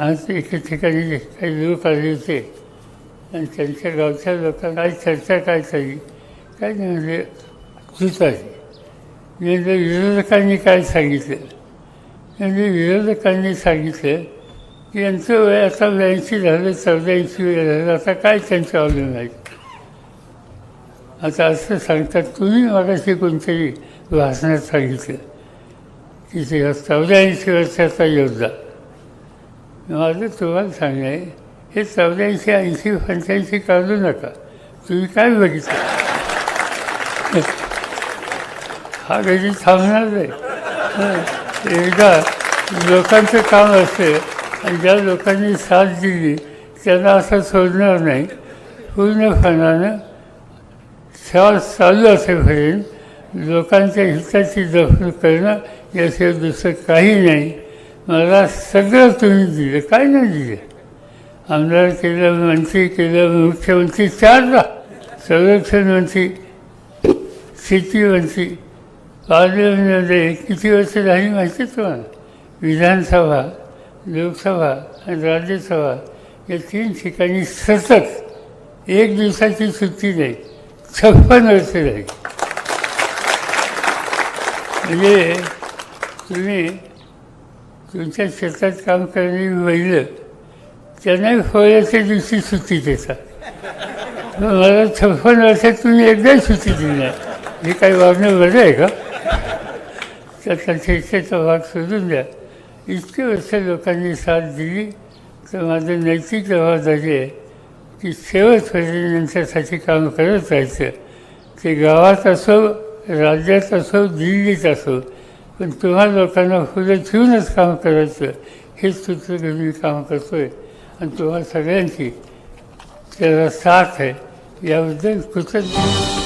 आज एके ठिकाणी काही लोक आले होते. आणि त्यांच्या गावच्या लोकांना काय चर्चा काय झाली? काय नाही म्हणजे चूक आहे म्हणजे विरोधकांनी काय सांगितलं? म्हणजे विरोधकांनी सांगितलं की यांचं वय आता ब्याऐंशी झालं चौदाऐंशी वय झालं आता काय त्यांचं अवलंबून आहे? आता असं सांगतात तुम्ही मागाशी कोणतरी भाषणात सांगितलं की ते चौऱ्याऐंशी वर्षाचा योद्धा माझं तुम्हाला सांगणं आहे हे चौऱ्याऐंशी ऐंशी पंच्याऐंशी काढू नका. तुम्ही काय बघितलं? हा कधी थांबणार नाही. एकदा लोकांचं काम असते आणि ज्या लोकांनी साथ दिली त्यांना असं सोडणार नाही. पूर्णपणानं श्वास चालू असेपर्यंत लोकांच्या हिताची जपणूक करणं याशिवाय दुसरं काही नाही. मला सगळं तुम्ही दिलं. काय नाही दिलं. आमदार केलं मंत्री केलं मुख्यमंत्री चारदा संरक्षण मंत्री शेती मंत्री पार्लमेंटमध्ये किती वर्ष झाली माहिती तुम्हाला? विधानसभा लोकसभा आणि राज्यसभा या तीन ठिकाणी सतत एक दिवसाची सुट्टी नाही छप्पन वर्ष राहील म्हणजे तुम्ही तुमच्या शेतात काम करणारी बैलं त्यांनाही फळ्याच्या दिवशी सुट्टी देतात. मग मला छप्पन वर्षात तुम्ही एकदाही सुट्टी दिली नाही हे काही वागणं बरं आहे का? तर त्यांच्या इच्छेचा भाग सोडून द्या. इतके वर्ष लोकांनी साथ दिली तर माझं नैतिक जबाबदारी आहे की शेवटपर्यंत यांच्यासाठी काम करत राहायचं. ते गावात असो राज्यात असो दिल्लीत असो पण तेव्हा लोकांना पुढे ठेवूनच काम करायचं. हेच सूत्र घेऊन मी काम करतो आहे आणि तेव्हा सगळ्यांची त्याला साथ आहे. याबद्दल कृतज्ञ